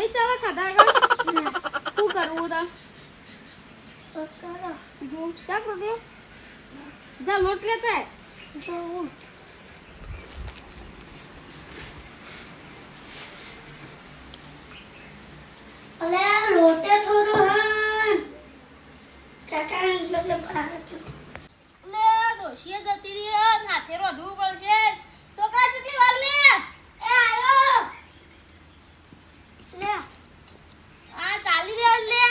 નહીં ચાલે ખાધા આગળ શું કરવું તા. હું શાક રોટલો જા લોટ લેતા. અલે રોટે થોડો હાન કાકા એટલે બહાર છું લે ડોશીએ જતી રહી યાર હાથે રોધવું પડશે છોકરા કેટલી વાર લે એ આયો લે આ ચાલી રહ્યા લે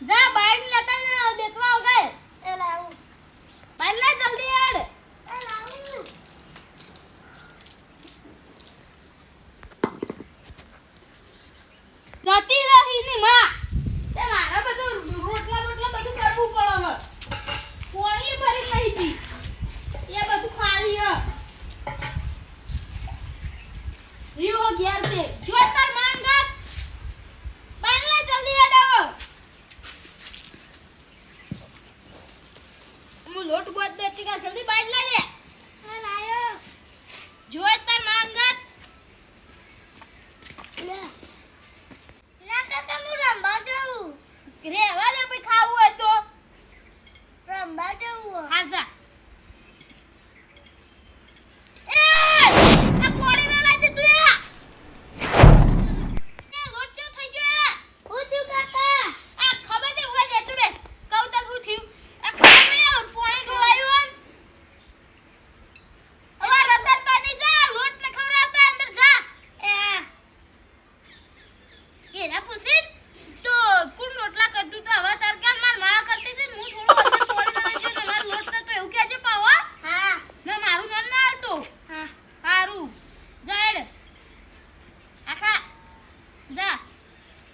જા બાઈક લેતા ને દેતવા વગાય એ લાવું બાઈક લે જલ્દી યાર એ લાવું જતી રહી ની માં. તે મારા બધું રોટલા રોટલા બધું કરવું પડે હવે. કોણી ભરી નહીં જી એ બધું ખાલી હ રીઓ ઘેર તે. જો તાર માંગત. બાંગલા જલ્દી હેડ હું લોટ ગોત દે ટીકા જલ્દી બાંગલા લે લે એ લાયો જો તાર માંગત લે ના કાકા હું રંબા જાઉં રેવા દે ભાઈ ખાવું હોય તો રંબા જાઉં હા જા એ આ કોણી ના લાઈ દે તું એ એ લોટ ચો થઈ ગયો હું છું કાકા આ ખબર દે હોય દે તું બે કહું તક હું થયું આ ખબર નહીં પોઈન્ટ ડોળાયું હવે રતન પાણી જા લોટ ને ખવડાવતા અંદર જા એ આ એના પૂછી તો કુણ રોટલા કરતું તો હવે તાર કાલ મારમાં કરતી હતી ને હું થોડું અંદર પોણી લઈ જઈને માર લોટ નતો એવું કહેજે પાવા હા ના મારું નામ ના આવતું હા હારું જાડ આખા જા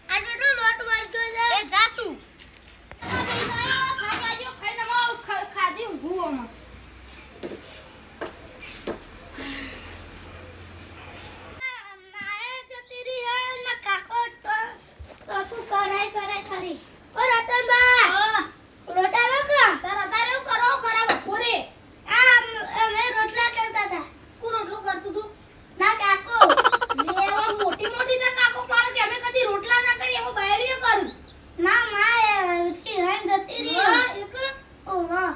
આજે તો લોટ વર્ગ્યો છે એ જા તું ખાધી ઊંઘું માએ જતી રહી હે ને કાકો તો તો તું કરાઈ કરાઈ ઓ રતનબા રોટા રોકા તારા તારે એવું કરો? ખરા બપોરે આ અમે રોટલા કરતા હતા. કુ રોટલું કરતું તું ના કાકો. લેવા મોટી મોટી ના કાકો પાડે કે અમે કદી રોટલા ના કરી હું બાયરીઓ કરું. ના માએ ઉઠી હન જતી રહી. એક? ઓ વાહ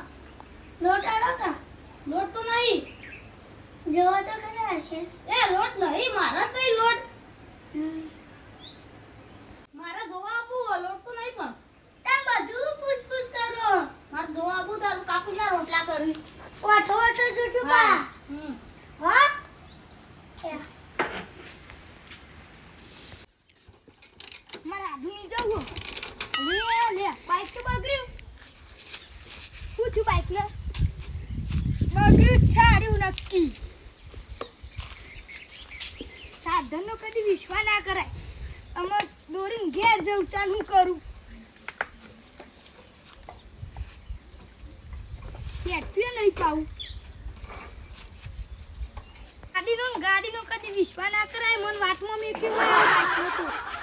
રોટા રોકા લોટ તો નહીં. જોવો તો ખરા હશે. એ લોટ નહીં મારા તો લોટ હમ. મારા જોવા આપવું લોટ તો નહીં પણ તમે બધું પૂછપૂછ કરો મારે જોવા આપવું તારું કાકુ ના રોટલા કરી ઓઠો ઓઠો ચૂચુપા હમ હા એ. આદમી જવું લે લે બાઈક તો બગડ્યું. શું થયું બાઈક ને બગડ્યું સારું નક્કી. સાધનનો કદી વિશ્વાસ ના કરાય. અમે દોરીને ઘેર જવું ચાલ હું કરું? પેટ્યું નહીં પાવું ગાડીનો ગાડીનો કદી વિશ્વાસ ના કરાય? મન વાતમાં બાઈક નહોતું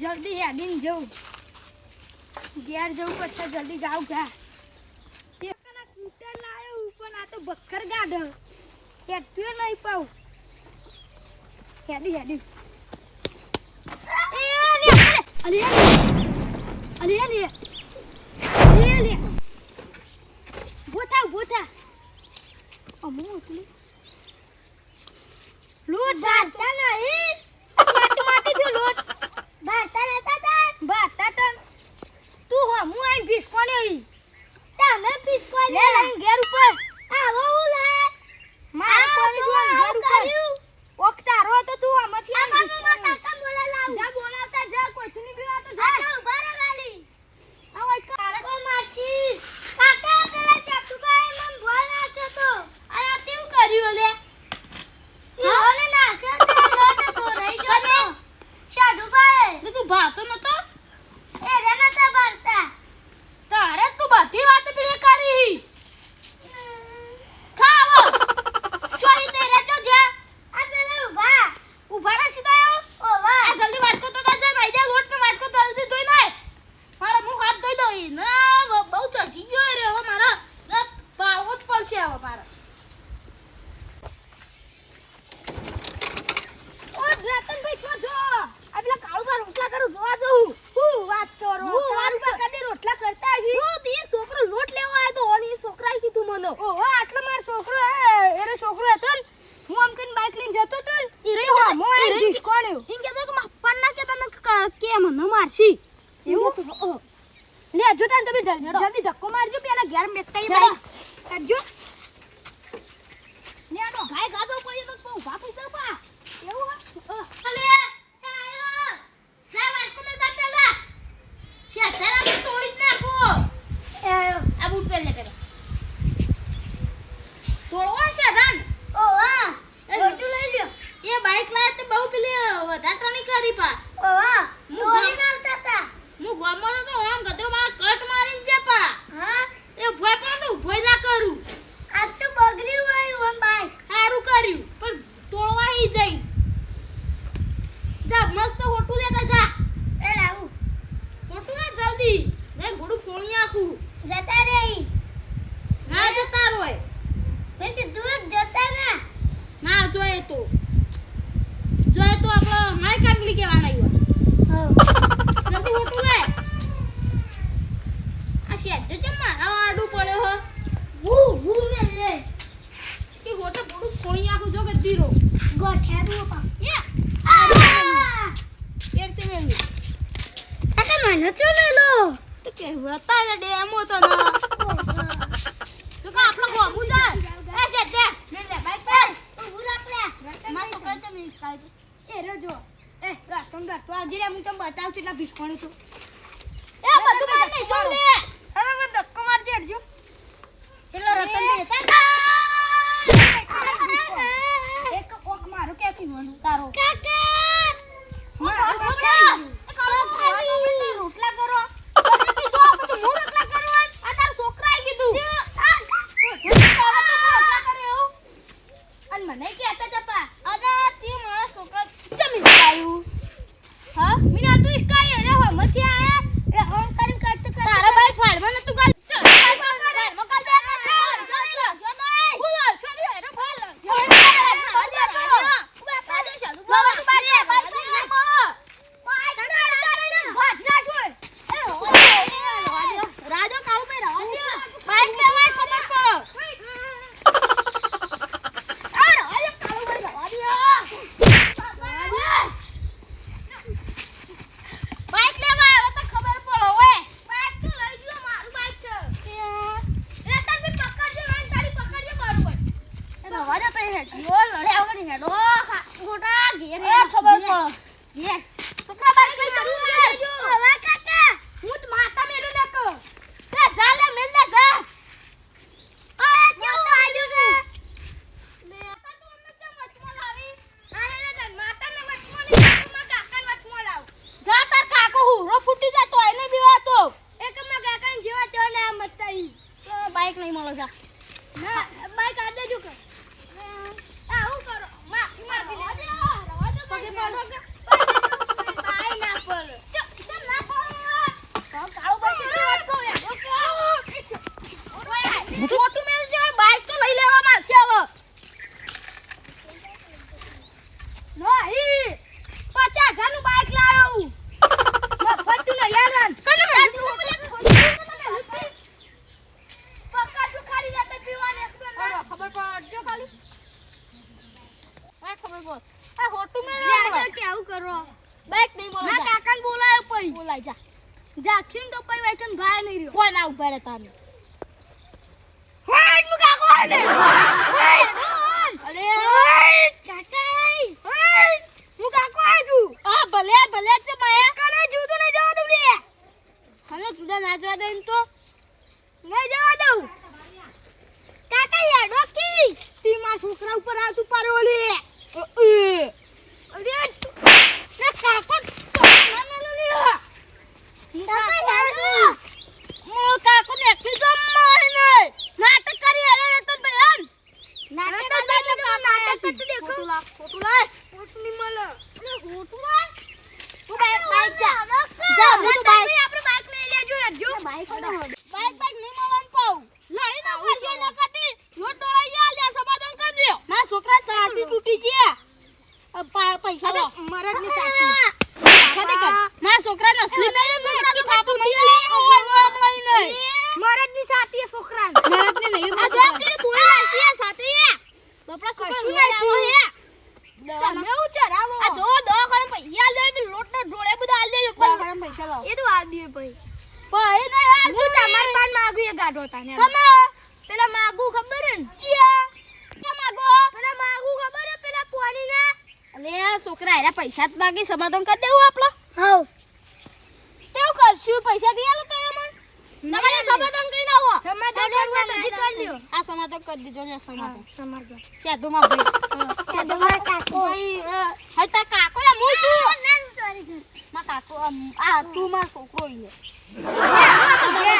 જલ્દી હેડીને જવું. ઘેર જવું પછી જલ્દી ગાવ ગા લોટ ભાતા નહીં. માટી લોટ ભાતા નતા તા? બાતા તન તું હમું આઈને ભીસકોને ઈ તમે પીસકો લે લઈને ઘેર ઉપર. આવી ને બહુ ચચી ગયો રે હવે મારા. ને પાડવો જ પડશે હવે મારે. ઓ રતનભાઈ તો જો આ પેલા કાળુમાં રોટલા કરું જોવા જવું હું વાત કરો હું વાત કદી રોટલા કરતા છે હું તે છોકરો લોટ લેવા આવ્યો તો ઓની છોકરાએ કીધું મને. ઓ આટલો મારો છોકરો એરે છોકરો હતો હું આમ કઈને બાઇક લઈને જતો તો ઈરે હો મો એ ડિસ્કોણ ઈન કે તો કે મારા પપ્પા ના કે તને કે મને મારશી. એવું? તો લે જો તાન તમે જલ્દી ધક્કો મારજો પેલા ઘેર મેકતા ભાઈ કરજો ને આનો. ગાય ગાજો કોઈ તો બહુ ભાખી જાવ બા. એવું હા અલે આયો. જા વાટકો મે પેલા આ તો તો મારા આડું પડ્યો હો? હું હું મે લે કે ગોટે ઘોડું ખોણી આખું જો ગદ્દી રો ગોઠેડું પા એ એર તે મેલું કાકા મને ચો મેલો તો કે વતા લે ડેમો તો ન. તો કા આપણો ગોમું જા એ જે દે મે લે બાઈક પર હું રાખ લે. માર છોકરા ચમ મિસ કાઈ એ રજો એ ગાસ્ટોન ગાસ્ટો આવજે હું તમને બતાવું છું એટલા ભીસકોણું છું. એ બધું માર નહીં જો લે હવે મને ધક્કો મારજે હટજો પેલો રતન તા એક ઓક મારું ક્યાંથી વણું તારો. કાકા. ખબર આ હોટું મેલ જાજો કે આવું કરો. બાઈક નહીં મળે ના કાકાને બોલાયો પઈ. બોલાય જા. જાક્ષીન તો પઈ વેચન ભાઈ નહીં રહ્યો. કોઈ ના ઊભા રહે તારને હેડ મુ કાકો આને અરે. કાકા મુ કાકો આજુ આ ભલે ભલે છે માયા કને જુદું નહીં જવા દઉં રે હવે તુડા દે ને તો. નહીં જવા દઉં. કાકા યાડો કી તી માં છોકરા ઉપર આવતું પારોલી બાઈક બાઈક નહીં મળવાનું પાઉં લડી ન કરશો ન કતી લોટ ડોળાઈ જા લે સમાધાન કરી દો ના છોકરા સાથી તૂટી ગયા. પૈસા પા- પૈસા દો. સાથી પૈસા દે કર. ના છોકરા નસલી નહીં છોકરા તો લે મળી નહીં. મરદની સાચી છોકરા મરદની નહીં આ જોબ છે તું લાશી સાથી બપડા છોકરા નહીં હે. તમે ઉચરાવો આ જો દો કરે પૈસા દે લોટ ના ઢોળે બધા આલ દે ઉપર. પૈસા લાવ. એ તો આ દે ભાઈ. ભાઈ ને યાર તું તમાર પાન માગું એ ગાઢો તાને તમે પેલા માગું ખબર ને? ચિયા કે માગો પેલા માગું ખબર હે પેલા પોની ને અલે આ છોકરા એના પૈસા જ માગી સમાધાન કરી દેવું આપણે હા તેવું કરશું પૈસા દે આલો તમે મને તમારે સમાધાન કરી ના સમાધાન કરવા હજી કરી લ્યો. આ સમાધાન કરી દીધો લે સમાધાન. સમાધાન. સાધુમાં ભાઈ. તમારા કાકો. ભાઈ હે તા કાકો યા હું છું? સોરી સરમાં કાકો આ તું માર છોકરો ઈ હે.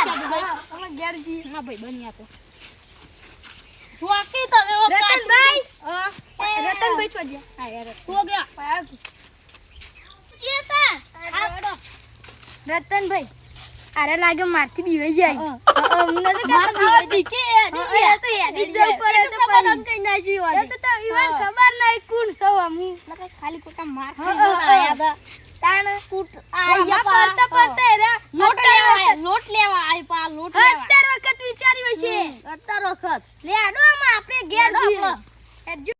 સાધુભાઈ અમે ઘેર જઈએ ના ભાઈ બની આપો. જોકી તમે ઓ રતનભાઈ! રતનભાઈ ચોદ્યા હા. યાર હો ગયા. ચેતા. આ રતનભાઈ અરે લાગે મારથી બીવાઈ જાય. અમને તો કાકા દીકે હા, તો હેડી જો જવું તો છે કઈ ના જીવા તો તો ઈવન ખબર નહીં કોણ સૌ અમુ ખાલી કોટા માર ખાઈ જતા આયા તાણ કૂટ આયા પરતા પરતા રે લોટ લેવા લોટ લેવા આય પા લોટ લેવા અત્યાર વખત વિચારી છે અત્યાર વખત. લે આડો આમાં આપણે ઘેર જઈએ